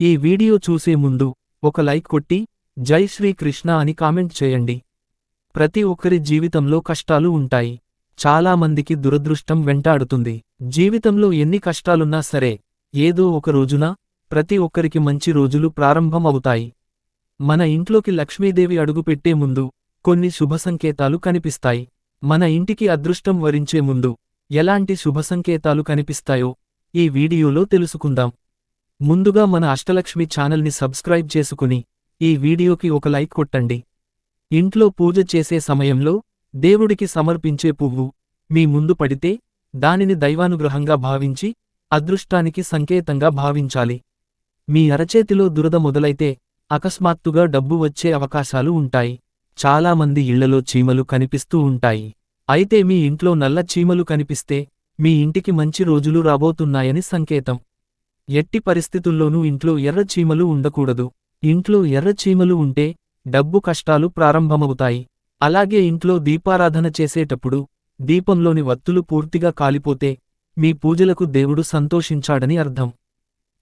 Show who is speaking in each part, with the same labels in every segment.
Speaker 1: ఈ వీడియో చూసే ముందు ఒక లైక్ కొట్టి జై శ్రీకృష్ణ అని కామెంట్ చేయండి. ప్రతి ఒక్కరి జీవితంలో కష్టాలు ఉంటాయి. చాలా మందికి దురదృష్టం వెంటాడుతుంది. జీవితంలో ఎన్ని కష్టాలున్నా సరే ఏదో ఒక రోజున ప్రతి ఒక్కరికి మంచి రోజులు ప్రారంభం అవుతాయి మన ఇంట్లోకి లక్ష్మీదేవి అడుగుపెట్టే ముందు కొన్ని శుభ సంకేతాలు కనిపిస్తాయి. మన ఇంటికి అదృష్టం వరించే ముందు ఎలాంటి శుభ సంకేతాలు కనిపిస్తాయో ఈ వీడియోలో తెలుసుకుందాం. ముందుగా మన అష్టలక్ష్మి ఛానల్ని సబ్స్క్రైబ్ చేసుకుని ఈ వీడియోకి ఒక లైక్ కొట్టండి. ఇంట్లో పూజ చేసే సమయంలో దేవుడికి సమర్పించే పువ్వు మీ ముందు పడితే దానిని దైవానుగ్రహంగా భావించి అదృష్టానికి సంకేతంగా భావించాలి. మీ అరచేతిలో దురద మొదలైతే అకస్మాత్తుగా డబ్బు వచ్చే అవకాశాలు ఉంటాయి. చాలామంది ఇళ్ళలో చీమలు కనిపిస్తూ ఉంటాయి. అయితే మీ ఇంట్లో నల్ల చీమలు కనిపిస్తే మీ ఇంటికి మంచి రోజులు రాబోతున్నాయని సంకేతం. ఎట్టి పరిస్థితుల్లోనూ ఇంట్లో ఎర్రచీమలు ఉండకూడదు. ఇంట్లో ఎర్రచీమలు ఉంటే డబ్బు కష్టాలు ప్రారంభమవుతాయి. అలాగే ఇంట్లో దీపారాధన చేసేటప్పుడు దీపంలోని వత్తులు పూర్తిగా కాలిపోతే మీ పూజలకు దేవుడు సంతోషించాడని అర్థం.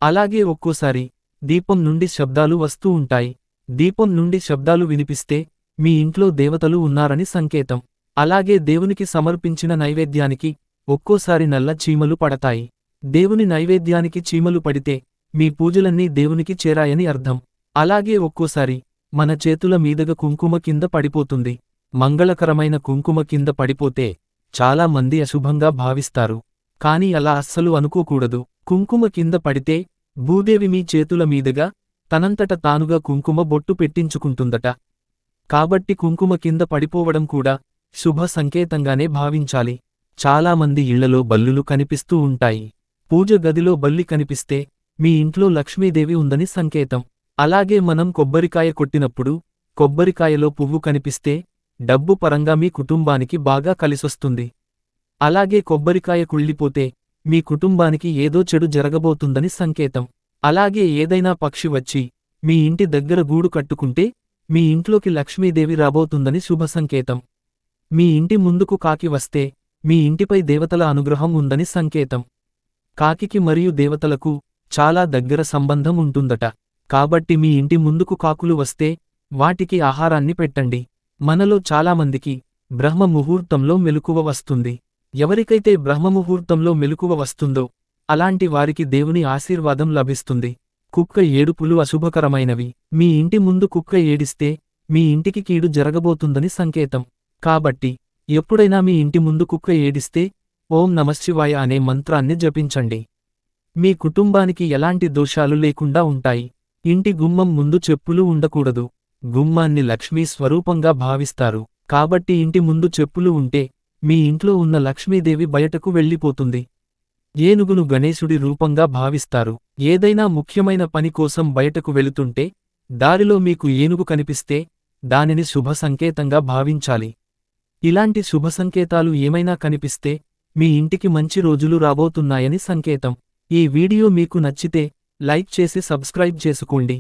Speaker 1: అలాగే ఒక్కోసారి దీపం నుండి శబ్దాలు వస్తూ ఉంటాయి. దీపం నుండి శబ్దాలు వినిపిస్తే మీ ఇంట్లో దేవతలు ఉన్నారని సంకేతం. అలాగే దేవునికి సమర్పించిన నైవేద్యానికి ఒక్కోసారి నల్ల చీమలు పడతాయి. దేవుని నైవేద్యానికి చీమలు పడితే మీ పూజలన్నీ దేవునికి చేరాయని అర్థం. అలాగే ఒక్కోసారి మన చేతుల మీదగా కుంకుమ కింద పడిపోతుంది. మంగళకరమైన కుంకుమ కింద పడిపోతే చాలా మంది అశుభంగా భావిస్తారు. కాని అలా అస్సలు అనుకోకూడదు. కుంకుమ కింద పడితే భూదేవి మీ చేతుల మీదుగా తనంతట తానుగా కుంకుమ బొట్టు పెట్టించుకుంటుందట. కాబట్టి కుంకుమ కింద పడిపోవడం కూడా శుభ సంకేతంగానే భావించాలి. చాలామంది ఇళ్ళలో బల్లులు కనిపిస్తూ ఉంటాయి. పూజ గదిలో బల్లి కనిపిస్తే మీ ఇంట్లో లక్ష్మీదేవి ఉందని సంకేతం. అలాగే మనం కొబ్బరికాయ కొట్టినప్పుడు కొబ్బరికాయలో పువ్వు కనిపిస్తే డబ్బు పరంగా మీ కుటుంబానికి బాగా కలిసొస్తుంది. అలాగే కొబ్బరికాయ కుళ్ళిపోతే మీ కుటుంబానికి ఏదో చెడు జరగబోతుందని సంకేతం. అలాగే ఏదైనా పక్షి వచ్చి మీ ఇంటి దగ్గర గూడు కట్టుకుంటే మీ ఇంట్లోకి లక్ష్మీదేవి రాబోతుందని శుభ సంకేతం. మీ ఇంటి ముందుకు కాకి వస్తే మీ ఇంటిపై దేవతల అనుగ్రహం ఉందని సంకేతం. కాకికి మరియు దేవతలకు చాలా దగ్గర సంబంధం ఉంటుందట. కాబట్టి మీ ఇంటి ముందుకు కాకులు వస్తే వాటికి ఆహారాన్ని పెట్టండి. మనలో చాలామందికి బ్రహ్మ ముహూర్తంలో మెలకువ వస్తుంది. ఎవరికైతే బ్రహ్మముహూర్తంలో మెలకువ వస్తుందో అలాంటి వారికి దేవుని ఆశీర్వాదం లభిస్తుంది. కుక్క ఏడుపులు అశుభకరమైనవి. మీ ఇంటి ముందు కుక్క ఏడిస్తే మీ ఇంటికి కీడు జరగబోతుందని సంకేతం. కాబట్టి ఎప్పుడైనా మీ ఇంటి ముందు కుక్క ఏడిస్తే ఓం నమశివాయ అనే మంత్రాన్ని జపించండి. మీ కుటుంబానికి ఎలాంటి దోషాలు లేకుండా ఉంటాయి. ఇంటి గుమ్మం ముందు చెప్పులు ఉండకూడదు. గుమ్మాన్ని లక్ష్మీ స్వరూపంగా భావిస్తారు. కాబట్టి ఇంటి ముందు చెప్పులు ఉంటే మీ ఇంట్లో ఉన్న లక్ష్మీదేవి బయటకు వెళ్ళిపోతుంది. ఏనుగును గణేశుడి రూపంగా భావిస్తారు. ఏదైనా ముఖ్యమైన పని కోసం బయటకు వెళుతుంటే దారిలో మీకు ఏనుగు కనిపిస్తే దానిని శుభ సంకేతంగా భావించాలి. ఇలాంటి శుభ సంకేతాలు ఏమైనా కనిపిస్తే మీ ఇంటికి మంచి రోజులు రాబోతున్నాయని సంకేతం. ఈ వీడియో మీకు నచ్చితే లైక్ చేసి సబ్స్క్రైబ్ చేసుకోండి.